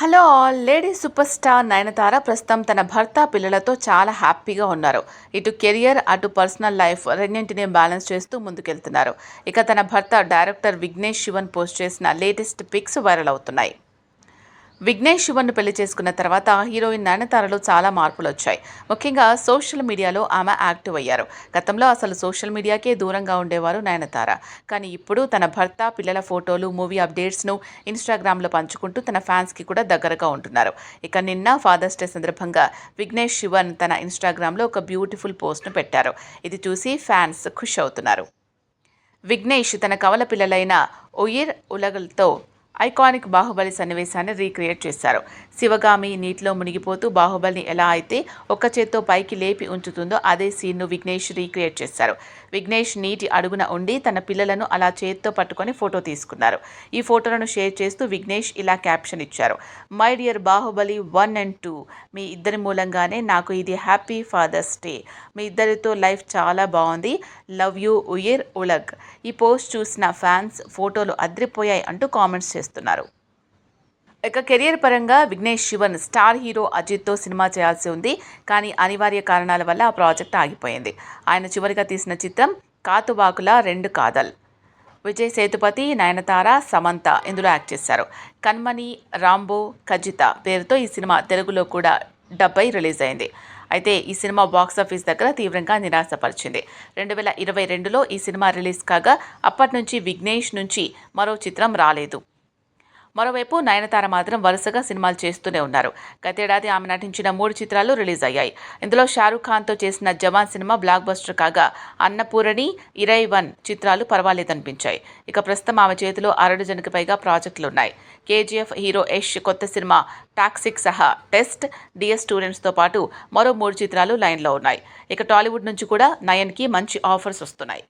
Hello all lady super star Nayanthara ప్రస్తుతం తన భర్త పిల్లలతో చాలా హ్యాపీగా ఉన్నారు. ఇటు కెరియర్ అటు పర్సనల్ లైఫ్ రెండింటిని బ్యాలెన్స్ చేస్తూ ముందుకెళ్తున్నారు. ఇక తన భర్త డైరెక్టర్ విఘ్నేష్ శివన్ పోస్ట్ చేసిన లేటెస్ట్ పిక్స్ వైరల్ అవుతున్నాయి. విఘ్నేష్ శివన్ను పెళ్ళి చేసుకున్న తర్వాత హీరోయిన్ నయనతారలో చాలా మార్పులు వచ్చాయి ముఖ్యంగా సోషల్ మీడియాలో ఆమె యాక్టివ్ అయ్యారు. గతంలో అసలు సోషల్ మీడియాకే దూరంగా ఉండేవారు నయనతార. కానీ ఇప్పుడు తన భర్త పిల్లల ఫోటోలు మూవీ అప్డేట్స్ను ఇన్స్టాగ్రామ్లో పంచుకుంటూ తన ఫ్యాన్స్కి కూడా దగ్గరగా ఉంటున్నారు. ఇక నిన్న ఫాదర్స్ డే సందర్భంగా విఘ్నేష్ శివన్ తన ఇన్స్టాగ్రామ్లో ఒక బ్యూటిఫుల్ పోస్ట్ను పెట్టారు. ఇది చూసి ఫ్యాన్స్ ఖుష్ అవుతున్నారు. విఘ్నేష్ తన కవల పిల్లలైన ఒయిర్ ఉలగల్తో ఐకానిక్ బాహుబలి సన్నివేశాన్ని రీక్రియేట్ చేశారు. శివగామి నీటిలో మునిగిపోతూ బాహుబలిని ఎలా అయితే ఒక్క చేత్తో పైకి లేపి ఉంచుతుందో అదే సీన్ను విఘ్నేష్ రీక్రియేట్ చేశారు. విఘ్నేష్ నీటి అడుగున ఉండి తన పిల్లలను అలా చేత్తో పట్టుకొని ఫోటో తీసుకున్నారు. ఈ ఫోటోలను షేర్ చేస్తూ విఘ్నేష్ ఇలా క్యాప్షన్ ఇచ్చారు. My dear Baahubali one and two మీ ఇద్దరి మూలంగానే నాకు ఇది హ్యాపీ ఫాదర్స్ డే. మీ ఇద్దరితో లైఫ్ చాలా బాగుంది. Love you Uyir Ulag. ఈ పోస్ట్ చూసిన ఫ్యాన్స్ ఫోటోలు అద్రిపోయాయి అంటూ కామెంట్స్ చేస్తున్నారు. ఇక కెరియర్ పరంగా విఘ్నేష్ శివన్ స్టార్ హీరో అజిత్తో సినిమా చేయాల్సి ఉంది. కానీ అనివార్య కారణాల వల్ల ఆ ప్రాజెక్ట్ ఆగిపోయింది. ఆయన చివరిగా తీసిన చిత్రం కాతువాకుల రెండు కాదల్. విజయ్ సేతుపతి నయనతార సమంత ఇందులో యాక్ట్ చేశారు. కన్మణి రాంబో కజిత పేరుతో ఈ సినిమా తెలుగులో కూడా డబ్బై రిలీజ్ అయింది. అయితే ఈ సినిమా బాక్సాఫీస్ దగ్గర తీవ్రంగా నిరాశపరిచింది. రెండు వేల ఇరవై రెండులో ఈ సినిమా రిలీజ్ కాగా అప్పటి నుంచి విఘ్నేష్ నుంచి మరో చిత్రం రాలేదు. మరోవైపు నయనతార మాత్రం వరుసగా సినిమాలు చేస్తూనే ఉన్నారు. గతేడాది ఆమె నటించిన మూడు చిత్రాలు రిలీజ్ అయ్యాయి. ఇందులో షారూఖ్ ఖాన్తో చేసిన జవాన్ సినిమా బ్లాక్ బస్టర్ కాగా అన్నపూరణి ఇరై వన్ చిత్రాలు పర్వాలేదనిపించాయి. ఇక ప్రస్తుతం ఆమె చేతిలో అరడజనుకు పైగా ప్రాజెక్టులు ఉన్నాయి కేజీఎఫ్ హీరో యష్ కొత్త సినిమా టాక్సిక్ సహా టెస్ట్ డిఎస్ స్టూడెంట్స్తో పాటు మరో మూడు చిత్రాలు లైన్లో ఉన్నాయి. ఇక టాలీవుడ్ నుంచి కూడా నయన్కి మంచి ఆఫర్స్ వస్తున్నాయి.